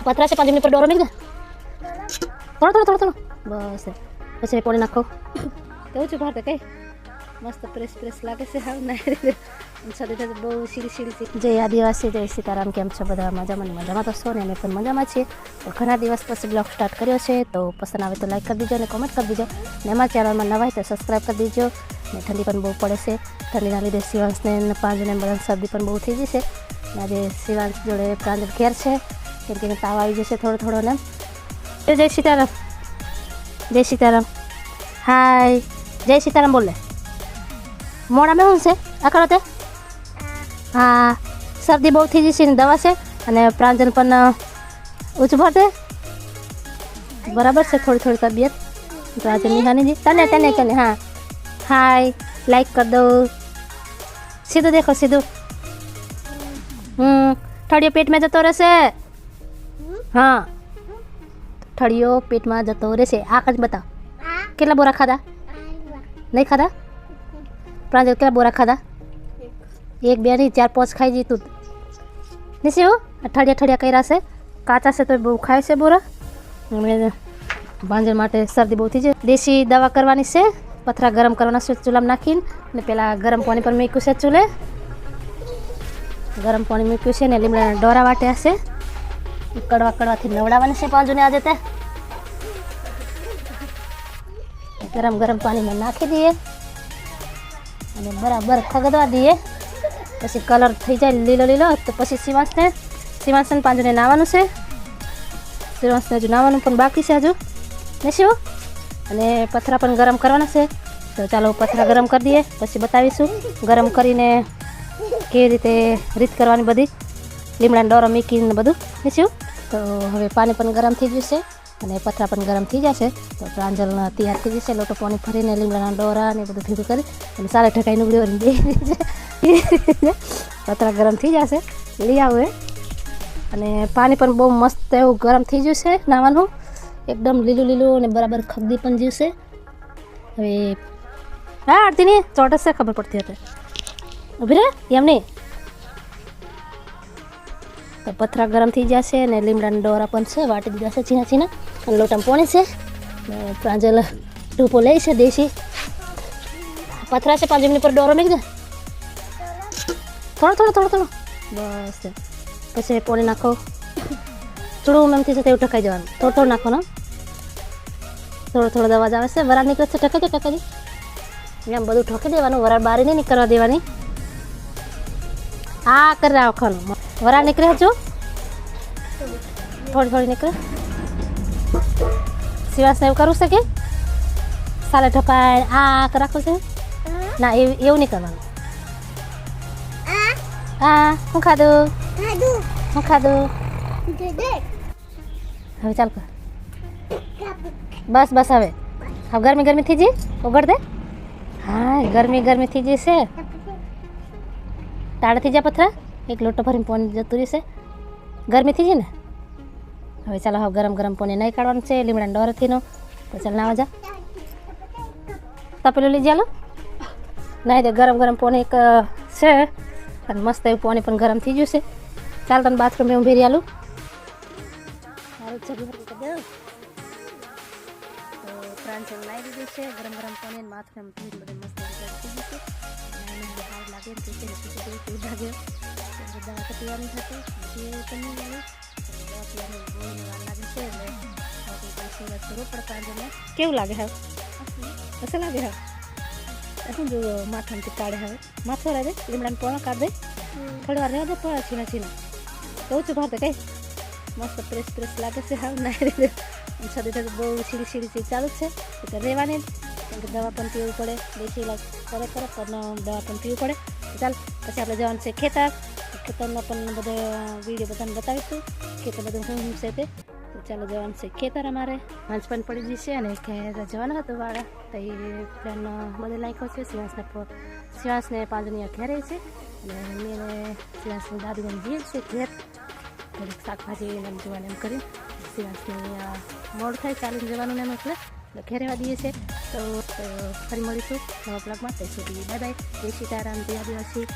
પતરા છે પાંચ મિનિટ પર ડોરો નહીં થોડો થોડો થોડો થોડો બસ પછી પોણી નાખો કેવું છું ભારત કઈ મસ્ત પ્રેસ પ્રેસ લાગે છે હાવ ના બહુ સીડી સીડી જય આદિવાસી જય સીતારામ કેમ છો બધા મજામાં મજામાં તો છો ને અમે પણ મજામાં છીએ તો ઘણા દિવસ પછી બ્લોગ સ્ટાર્ટ કર્યો છે તો પસંદ આવે તો લાઈક કરી દીજો અને કોમેન્ટ કરી દીજો ને અમારા ચેનલમાં નવા હોય તો સબસ્ક્રાઈબ કરી દીજો ને ઠંડી પણ બહુ પડે છે ઠંડીના લીધે શિવાંશને પાંજને બધા શરદી પણ બહુ થઈ જશે આજે શિવાંશ જોડે પ્રાંજલ ઘેર છે કેમ કે તાવ આવી જશે થોડો થોડો ને જય સીતારામ જય સીતારામ હાય જય સીતારામ બોલે મોડામાં શું છે આકડો તે હા શરદી બહુ થઈ જશે ને દવા છે અને પ્રાંજન પણ ઊંચું ભરતે બરાબર છે થોડી થોડી તબિયત પ્રાંજલ નિહાનીજી તને તને તને હા હાય લાઈક કરી દો સીધું દેખો સીધું હમ ઠળિયો પેટમાં જતો રહેશે હા. ઠળિયો પેટમાં જતો રહેશે. આ જ બતાવ કેટલા બોરા ખાધા? નહીં ખાધા? પ્રાંજલ કેટલા બોરા ખાધા? એક, બે નહીં, ચાર, પાંચ ખાઈ જઈ તું નીચે હો અઠવાડિયા અઠવાડિયા કર્યા છે. કાચા છે તો બહુ ખાય છે બોરા. હમણાં ભાંજર માટે શરદી બહુ થઈ છે. દેશી દવા કરવાની છે. પથરા ગરમ કરવાના છે ચૂલામાં નાખીને. અને પહેલાં ગરમ પાણી પર મૂક્યું છે ચૂલે. ગરમ પાણી મૂક્યું છે ને લીમડા ડોરા વાટ્યા છે. કડવા કડવાથી નવડાવવાની છે પાંજુને આજે તે. ગરમ ગરમ પાણીમાં નાખી દઈએ. અને બરાબર ખગદવા દઈએ. પછી કલર થઈ જાય લીલો લીલો, તો પછી શિવાંશને શિવાંશને પાંજુને નાવાનું છે. શિવાંશને હજુ નાવાનું પણ બાકી છે હજુ. ને શું? અને પથરા પણ ગરમ કરવાના છે. તો ચાલો પથરા ગરમ કરી દઈએ. પછી બતાવીશું ગરમ કરીને કેવી રીતે રીત કરવાની બધી. લીમડાનો ડોરો મૂકીને બધું ને તો હવે પાણી પણ ગરમ થઈ છે અને પથરા પણ ગરમ થઈ જશે. તો પ્રાંજલ તૈયાર થઈ જશે. લોટો પાણી ફરીને લીમડાના ડોરા ને બધું ભેગું કરી અને સારા ઠકાઈ નુગડી વળી પથરા ગરમ થઈ જશે. લઈ આવું અને પાણી પણ બહુ મસ્ત એવું ગરમ થઈ ગયું છે નાવાનું. એકદમ લીલું લીલું અને બરાબર ખગદી પણ જીવશે. હવે હા, આરતીની નહીં છે ખબર પડતી હતી ઊભી રે, એમ નહીં. પથરા ગરમ થઈ જશે અને લીમડાના ડોરા પણ છે, વાટી દીધા છે છીના છીના અને લોટામાં પોણી છે. ને પ્રાંજલ ટૂપો લે છે દેશી. પથરા છે પાંચ મિનિટ પર ડોરો મેં થોડો થોડો થોડો થોડો. બસ. પછી પોણી નાખો. થોડું એમથી છે તેવું ટકાઈ જવાનું. થોડું નાખો નાખવાનું. થોડો થોડો દવા આવે છે. વરાળ નીકળે છે ટકાઈ જાય ટકાઈ એમ બધું ઠોકી દેવાનું. વરાળ બારી નહીં નીકળવા દેવાની. આ કરી રાખવાનું વરા નીકળે હજુ? થોડી થોડી નીકળે. સિવાસ એવું કરવું છે કે? સાલે ઢપાય, આ રાખવું છે? ના એવું એવું નહીં કરવાનું. હા, હું ખાધું? હું ખાધું? હવે ચાલ કર. બસ બસ હવે. હવે ગરમી ગરમી થઈ જઈ ઓગળ દે. હા, ગરમી ગરમી થઈ જશે ટાળા થઈ જાય પથરા. એક લોટો ભરીને પાણી જતું રહેશે. ગરમી થઈ જાય ને? હવે ચાલો હવે ગરમ ગરમ પાણી નહીં કાઢવાનું છે લીમડા ડોરથીનો તો ચાલ નાવા જા. તપેલું લઈ જાલો. નહીં તો ગરમ ગરમ પાણી એક છે. અને મસ્ત એવું પાણી પણ ગરમ થઈ ગયું છે ચાલ તને બાથરૂમ એવું ભેરી આલું. પ્રાંજલ લાવી દીધું છે. ગરમ ગરમ પાણી બાથરૂમ મસ્ત થઈ ગયું છે. અને એને બધું હાર લાગે ને તે છે પીછે પીછે લાગે તો દવા તો પીવાની થતી જે પણ નહીં લાગે તો દવા પીવાની બહુ વાર લાગે છે એટલે હવે પછી વાત કરવું પડે પ્રાંજલને કેવું લાગે હવે કશે લાગે હવે શું જો માથામાંથી કાઢે હવે માથું લાગે લીમડાને પોણો કાઢ દે થોડી વાર રહેવા દે પોણા છીના છીના કહું છું ભારત કઈ મસ્ત પ્રેસ પ્રેસ લાગે છે હાવ ના રીતે છતી થતી બહુ સીડી સીડી સીડી ચાલુ જ છે એટલે રહેવાની જ કેમ કે દવા પણ પીવું પડે દેશી ઇલાજ કરે કરે પણ દવા પણ પીવું પડે તો ચાલ, પછી આપણે જવાનું છે ખેતર. ખેતરનો પણ બધો વીડિયો બધાને બતાવીશું ખેતર બધું શું શું છે તે. ચાલો જવાનું છે ખેતર અમારે. હાંજ પણ પડી જશે અને ખેતર જવાનું હતું વાળા તો એ પ્લાન બધે નાખ્યો છે શિવાસને શિવાસને પાંજની ઘેરે છે. અને મેં સિવાસની દાદીને જઈએ છે, ઘેર. થોડીક શાકભાજી એમ જોવાનું એમ કરી શિવાસને મોડ થાય, ચાલીને જવાનું એમ એટલે. ઘેરેવા દઈએ છે તો તો ફરી મળીશું નવા બ્લોગમાં. ત્યાં સુધી બાય બાય. જય સીતારામ. જય આદિવાસી.